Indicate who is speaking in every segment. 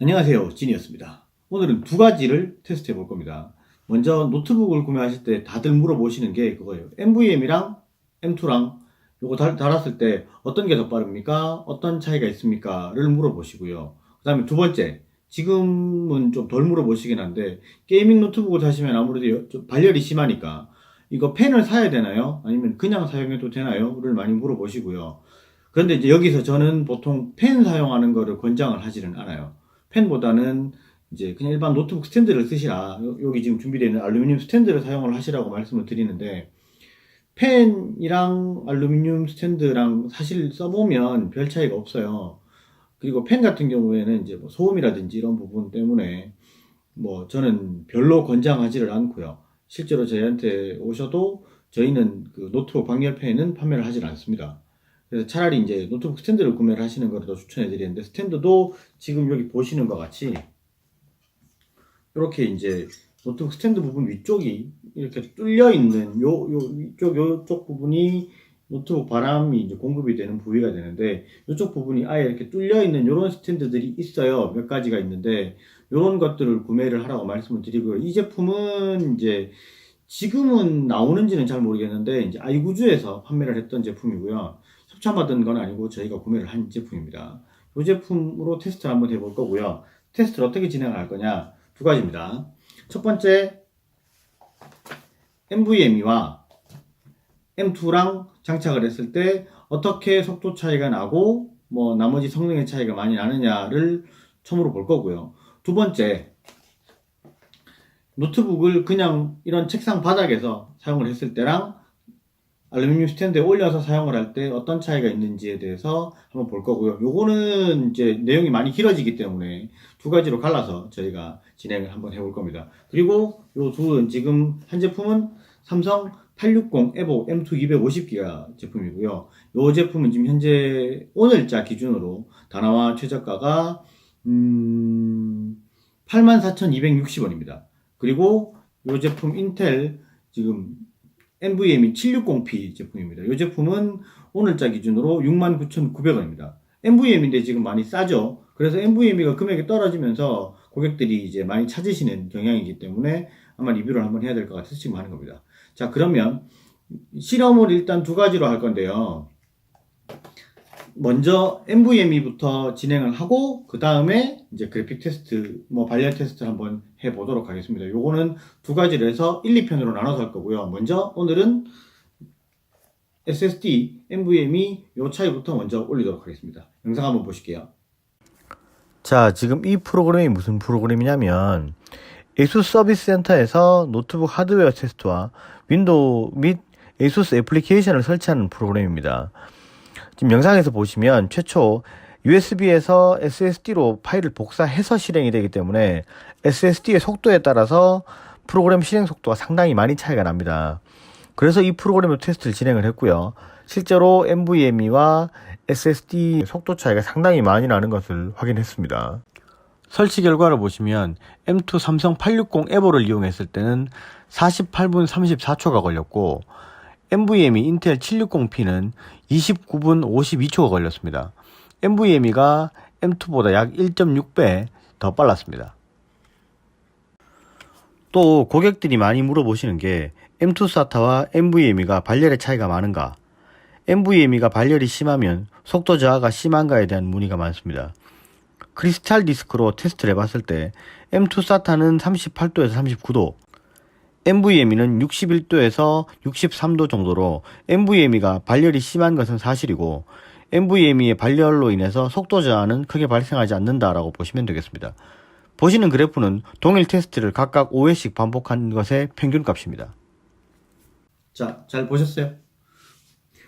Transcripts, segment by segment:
Speaker 1: 안녕하세요. 진이었습니다. 오늘은 두 가지를 테스트 해 볼 겁니다. 먼저 노트북을 구매하실 때 다들 물어보시는 게 그거예요. NVMe랑 M2랑 요거 달, 달았을 때 어떤 게 더 빠릅니까? 어떤 차이가 있습니까? 를 물어보시고요. 그 다음에 두 번째, 지금은 좀 덜 물어보시긴 한데 게이밍 노트북을 사시면 아무래도 좀 발열이 심하니까 이거 펜을 사야 되나요? 아니면 그냥 사용해도 되나요? 를 많이 물어보시고요. 그런데 이제 여기서 저는 보통 펜 사용하는 거를 권장을 하지는 않아요. 펜보다는 이제 그냥 일반 노트북 스탠드를 쓰시라. 요- 여기 지금 준비되어 있는 알루미늄 스탠드를 사용을 하시라고 말씀을 드리는데, 펜이랑 알루미늄 스탠드랑 사실 써보면 별 차이가 없어요. 그리고 펜 같은 경우에는 이제 뭐 소음이라든지 이런 부분 때문에 뭐 저는 별로 권장하지를 않고요. 실제로 저희한테 오셔도 저희는 그 노트북 방열펜은 판매를 하질 않습니다. 그래서 차라리 이제 노트북 스탠드를 구매를 하시는 거를 더 추천해 드리는데 스탠드도 지금 여기 보시는 것 같이 이렇게 이제 노트북 스탠드 부분 위쪽이 이렇게 뚫려 있는 요, 요 위쪽 요쪽 부분이 노트북 바람이 이제 공급이 되는 부위가 되는데 이쪽 부분이 아예 이렇게 뚫려 있는 이런 스탠드들이 있어요. 몇 가지가 있는데 이런 것들을 구매를 하라고 말씀을 드리고요. 이 제품은 이제 지금은 나오는지는 잘 모르겠는데 이제 아이구즈에서 판매를 했던 제품이고요. 협찬받은 건 아니고 저희가 구매를 한 제품입니다. 이 제품으로 테스트를 한번 해볼 거고요. 테스트를 어떻게 진행할 거냐 두 가지입니다. 첫 번째 NVMe와 M2랑 장착을 했을 때 어떻게 속도 차이가 나고 뭐 나머지 성능의 차이가 많이 나느냐를 처음으로 볼 거고요. 두 번째 노트북을 그냥 이런 책상 바닥에서 사용을 했을 때랑 알루미늄 스탠드에 올려서 사용을 할 때 어떤 차이가 있는지에 대해서 한번 볼 거고요. 요거는 이제 내용이 많이 길어지기 때문에 두 가지로 갈라서 저희가 진행을 한번 해볼 겁니다. 그리고 요 둘은 지금 한 제품은 삼성 860 에보 M2 250기가 제품이고요. 요 제품은 지금 현재 오늘자 기준으로 다나와 최저가가 음 84,260원입니다. 그리고 요 제품 인텔 지금 NVMe 760p 제품입니다. 이 제품은 오늘자 기준으로 69,900원입니다. NVMe인데 지금 많이 싸죠. 그래서 NVMe가 금액이 떨어지면서 고객들이 이제 많이 찾으시는 경향이기 때문에 아마 리뷰를 한번 해야 될 것 같아서 지금 하는 겁니다. 자, 그러면 실험을 일단 두 가지로 할 건데요. 먼저 NVMe부터 진행을 하고 그 다음에 이제 그래픽 테스트, 뭐 발열 테스트를 한번 해 보도록 하겠습니다. 요거는 두 가지로 해서 1, 2편으로 나눠서 할 거고요. 먼저 오늘은 SSD, NVMe 요 차이부터 먼저 올리도록 하겠습니다. 영상 한번 보실게요.
Speaker 2: 자, 지금 이 프로그램이 무슨 프로그램이냐면 ASUS 서비스 센터에서 노트북 하드웨어 테스트와 윈도우 및 ASUS 애플리케이션을 설치하는 프로그램입니다. 지금 영상에서 보시면 최초 USB에서 SSD로 파일을 복사해서 실행이 되기 때문에 SSD의 속도에 따라서 프로그램 실행 속도가 상당히 많이 차이가 납니다. 그래서 이 프로그램으로 테스트를 진행을 했고요. 실제로 NVMe와 SSD 속도 차이가 상당히 많이 나는 것을 확인했습니다. 설치 결과를 보시면 M2 삼성 860 에버를 이용했을 때는 48분 34초가 걸렸고 NVMe 인텔 760P는 29분 52초가 걸렸습니다. NVMe가 M2보다 약 1.6배 더 빨랐습니다. 또 고객들이 많이 물어보시는 게 M2 SATA와 NVMe가 발열의 차이가 많은가? NVMe가 발열이 심하면 속도 저하가 심한가에 대한 문의가 많습니다. 크리스탈 디스크로 테스트를 해봤을 때 M2 SATA는 38도에서 39도, NVMe는 61도에서 63도 정도로 NVMe가 발열이 심한 것은 사실이고 NVMe의 발열로 인해서 속도 저하는 크게 발생하지 않는다라고 보시면 되겠습니다. 보시는 그래프는 동일 테스트를 각각 5회씩 반복한 것의 평균값입니다.
Speaker 1: 자, 잘 보셨어요?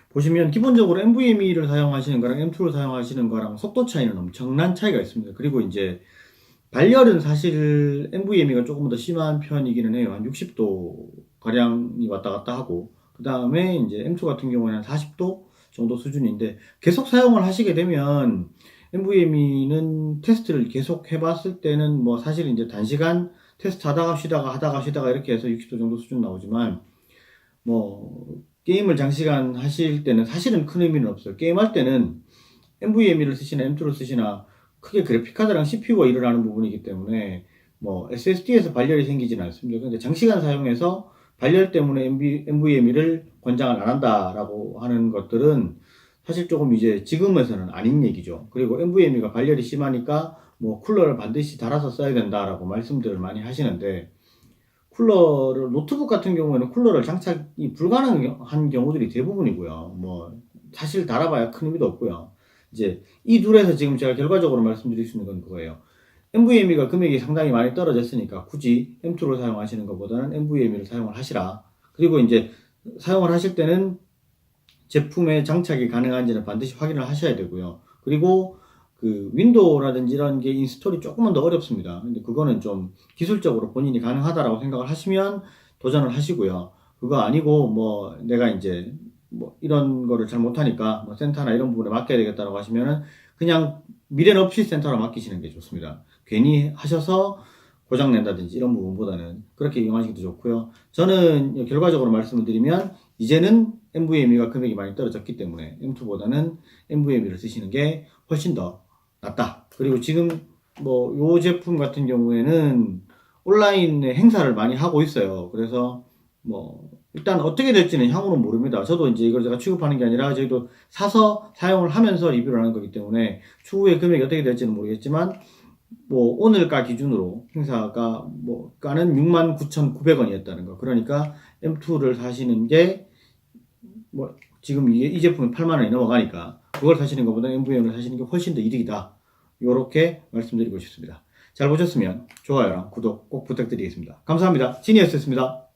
Speaker 1: 보시면 기본적으로 NVMe를 사용하시는 거랑 M2를 사용하시는 거랑 속도 차이는 엄청난 차이가 있습니다. 그리고 이제 발열은 사실 NVMe가 조금 더 심한 편이기는 해요. 한 60도 가량이 왔다 갔다 하고 그 다음에 이제 M2 같은 경우에는 40도 정도 수준인데 계속 사용을 하시게 되면 NVMe는 테스트를 계속 해봤을 때는 뭐 사실 이제 단시간 테스트 하다가 쉬다가 하다가 쉬다가 이렇게 해서 60도 정도 수준 나오지만 뭐 게임을 장시간 하실 때는 사실은 큰 의미는 없어요. 게임할 때는 NVMe를 쓰시나 M2를 쓰시나 크게 그래픽카드랑 CPU가 일을 하는 부분이기 때문에 뭐 SSD에서 발열이 생기지는 않습니다. 근데 장시간 사용해서 발열 때문에 NVMe를 권장을 안 한다라고 하는 것들은 사실 조금 이제 지금에서는 아닌 얘기죠. 그리고 NVMe가 발열이 심하니까 뭐 쿨러를 반드시 달아서 써야 된다라고 말씀들을 많이 하시는데 쿨러를 노트북 같은 경우에는 쿨러를 장착이 불가능한 경우들이 대부분이고요. 뭐 사실 달아봐야 큰 의미도 없고요. 이제 이 둘에서 지금 제가 결과적으로 말씀드릴 수 있는 건 그거예요. NVMe가 금액이 상당히 많이 떨어졌으니까 굳이 M2를 사용하시는 것보다는 NVMe를 사용을 하시라. 그리고 이제 사용을 하실 때는 제품에 장착이 가능한지는 반드시 확인을 하셔야 되고요. 그리고 그 윈도우라든지 이런 게 인스톨이 조금은 더 어렵습니다. 근데 그거는 좀 기술적으로 본인이 가능하다라고 생각을 하시면 도전을 하시고요. 그거 아니고 뭐 내가 이제 뭐 이런 거를 잘 못하니까 뭐 센터나 이런 부분에 맡겨야 되겠다라고 하시면은 그냥 미련 없이 센터로 맡기시는 게 좋습니다. 괜히 하셔서 고장 낸다든지 이런 부분보다는 그렇게 이용하시는 게 좋고요. 저는 결과적으로 말씀을 드리면 이제는 NVMe가 금액이 많이 떨어졌기 때문에 M2보다는 NVMe를 쓰시는 게 훨씬 더 낫다. 그리고 지금 뭐 요 제품 같은 경우에는 온라인에 행사를 많이 하고 있어요. 그래서 뭐 일단 어떻게 될지는 향후는 모릅니다. 저도 이제 이걸 제가 취급하는 게 아니라 저희도 사서 사용을 하면서 리뷰를 하는 거기 때문에 추후에 금액이 어떻게 될지는 모르겠지만 뭐 오늘가 기준으로 행사가 뭐 가는 69,900원이었다는 거. 그러니까 M2를 사시는 게 뭐 지금 이게 이 제품이 8만 원이 넘어가니까 그걸 사시는 것보다 MVM을 사시는 게 훨씬 더 이득이다. 이렇게 말씀드리고 싶습니다. 잘 보셨으면 좋아요랑 구독 꼭 부탁드리겠습니다. 감사합니다. 지니어스였습니다.